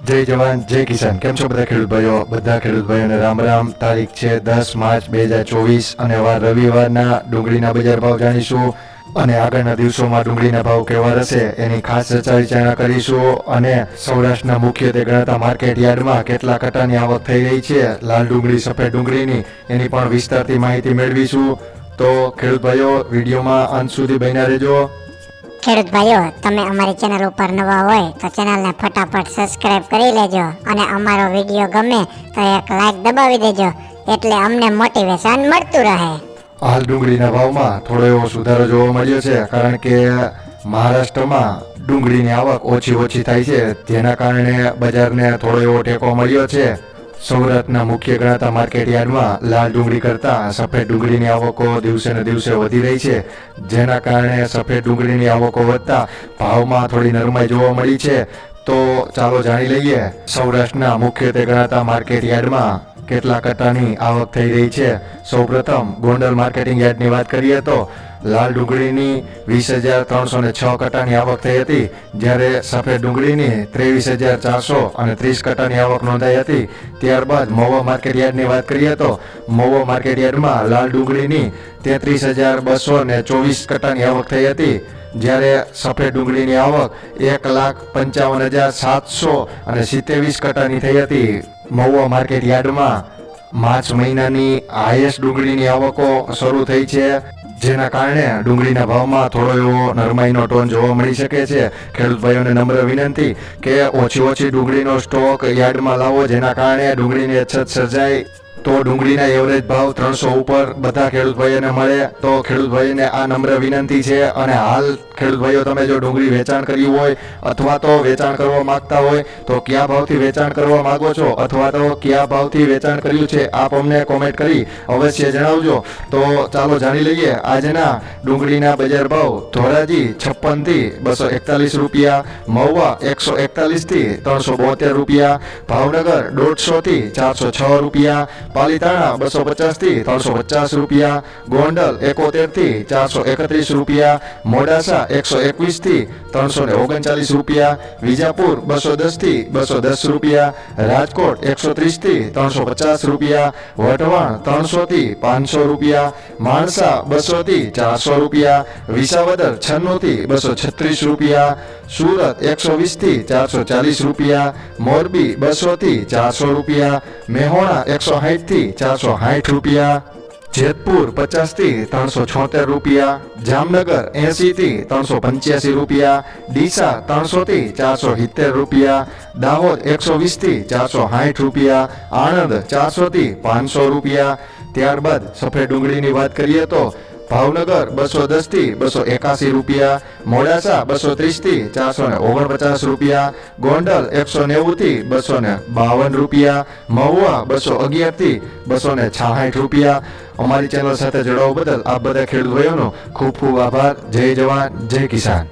જય જવાન, જય કિસાન. કેમ છો બધા ખેડૂત ભાઈઓ? બધા ખેડૂત ભાઈઓને રામ રામ. તારીખ છે દસ માર્ચ બે હજાર ચોવીસ અને હવે રવિવારના ડુંગળીના બજાર ભાવ જાણીશું અને આગળના દિવસોમાં ડુંગળીના ભાવ કેવા રહેશે એની ખાસ ચર્ચા વિચારણા કરીશું અને સૌરાષ્ટ્રના મુખ્યત્વે ગણાતા માર્કેટ યાર્ડમાં કેટલા કટાની આવક થઈ રહી છે. લાલ ડુંગળી, સફેદ ડુંગળીની એની પણ વિસ્તારથી માહિતી મેળવીશું. તો ખેડૂત ભાઈઓ, વિડીયોમાં અંત સુધી બન્યા રહેજો. ખેડૂત ભાઈઓ, તમે અમારી ચેનલ ઉપર નવા હોય તો ચેનલને ફટાફટ સબસ્ક્રાઈબ કરી લેજો અને અમારો વીડિયો ગમે તો એક લાઈક દબાવી દેજો એટલે અમને મોટિવેશન મળતું રહે. હાલ ડુંગળીના ભાવમાં થોડો એવો સુધારો જોવા મળ્યો છે, કારણ કે મહારાષ્ટ્રમાં ડુંગળીની આવક ઓછી ઓછી થાય છે, જેના કારણે બજારને થોડો એવો ટેકો મળ્યો છે. સૌરાષ્ટ્રના મુખ્ય ગણાતા માર્કેટ યાર્ડમાં લાલ ડુંગળી કરતાં સફેદ ડુંગળીની આવકો દિવસે ને દિવસે વધી રહી છે. જેના કારણે સફેદ ડુંગળીની આવકો વધતા ભાવમાં થોડી નરમાઈ જોવા મળી છે. તો ચાલો જાણી લઈએ, સૌરાષ્ટ્રના મુખ્યત્વે ગણાતા માર્કેટ યાર્ડમાં કેટલા કટ્ટાની આવક થઈ રહી છે. સૌપ્રથમ ગોંડલ માર્કેટિંગ યાર્ડની વાત કરીએ તો લાલ ડુંગળીની વીસ હજાર ત્રણસો ને છ કટ્ટાની આવક થઈ હતી. જ્યારે સફેદ ડુંગળીની ત્રેવીસ હજાર ચારસો અને ત્રીસ કટ્ટાની આવક નોંધાઈ હતી. ત્યારબાદ મહુવા માર્કેટ યાર્ડની વાત કરીએ તો મહુવા માર્કેટ યાર્ડમાં લાલ ડુંગળીની તેત્રીસ હજાર બસો ને ચોવીસ કટ્ટાની આવક થઈ હતી. જ્યારે સફેદ ડુંગળીની આવક એક લાખ પંચાવન હજાર સાતસો અને સિત્તેવીસ કટ્ટાની થઈ હતી. મહુવા માર્કેટ યાર્ડમાં માર્ચ મહિનાની હાઈએસ્ટ ડુંગળીની આવકો શરૂ થઈ છે. જેના કારણે ડુંગળીના ભાવમાં થોડો એવો નરમાઈનો ટોન જોવા મળી શકે છે. ખેડૂત ભાઈઓને નમ્ર વિનંતી કે ઓછી ઓછી ડુંગળીનો સ્ટોક યાર્ડમાં લાવો, જેના કારણે ડુંગળીની અછત સર્જાય. તો ડુંગળીના એવરેજ ભાવ ત્રણસો ઉપર બધા ખેડૂત ભાઈઓને મળે, તો ખેડૂત ભાઈઓને આ નમ્ર વિનંતી છે. અને હાલ ખેડૂત ભાઈઓ તમે જો ડુંગળી વેચાણ કર્યું હોય, અથવા તો વેચાણ કરવા માંગતા હોય, તો કયા ભાવથી વેચાણ કરવા માંગો છો? અથવા તો કયા ભાવથી વેચાણ કર્યું છે? આપ અમને કોમેન્ટ કરી અવશ્ય જણાવજો. તો ચાલો જાણી લઈએ, આજના ડુંગળીના બજાર ભાવ. ધોરાજી છપ્પનથી બસો એકતાલીસ રૂપિયા, મહુવા એકસો એકતાલીસથી ત્રણસો બોતેર રૂપિયા, ભાવનગર દોઢસોથી ચારસો છ રૂપિયા પાલીતાણા બસો પચાસથી ત્રણસો પચાસ રૂપિયા, ગોંડલ એકોતેરથી ચારસો એકત્રીસ રૂપિયા, મોડાસા એકસો એકવીસથી ત્રણસો ને ઓગણચાલીસ રૂપિયા, વિજાપુર બસો દસથી બસો દસ રૂપિયા, રાજકોટ એકસો ત્રીસથી ત્રણસો પચાસ રૂપિયા, વઢવાણ ત્રણસો થી પાંચસો રૂપિયા, માણસા બસો થી ચારસો રૂપિયા, વિસાવદર છન્નુંથી બસો છત્રીસ રૂપિયા સુરત એકસો વીસથી ચારસો ચાલીસ રૂપિયા, મોરબી બસો થી ચારસો રૂપિયા, મેહોણા એકસો સાઠથી ચારસો સાઠ રૂપિયા, જેતપુર પચાસથી ત્રણસો છોતેર રૂપિયા, જામનગર એસી થી ત્રણસો પંચ્યાસી રૂપિયા, ડીસા ત્રણસો થી ચારસો સિત્તેર રૂપિયા, દાહોદ એકસો વીસથી ચારસો સાઠ રૂપિયા, આણંદ ચારસો થી પાંચસો રૂપિયા. ત્યારબાદ સફેદ ડુંગળીની વાત કરીએ તો ભાવનગર બસો દસથી બસો એકાસી રૂપિયા, મોડાસા બસો ત્રીસથી ચારસો ને ઓગણપચાસ રૂપિયા, ગોંડલ એકસો નેવું થી બસો ને બાવન રૂપિયા, મહુવા બસો અગિયારથી બસો ને છાસઠ રૂપિયા. અમારી ચેનલ સાથે જોડાવા બદલ આ બધા ખેડૂત ભાઈઓનો ખૂબ ખૂબ આભાર. જય જવાન, જય કિસાન.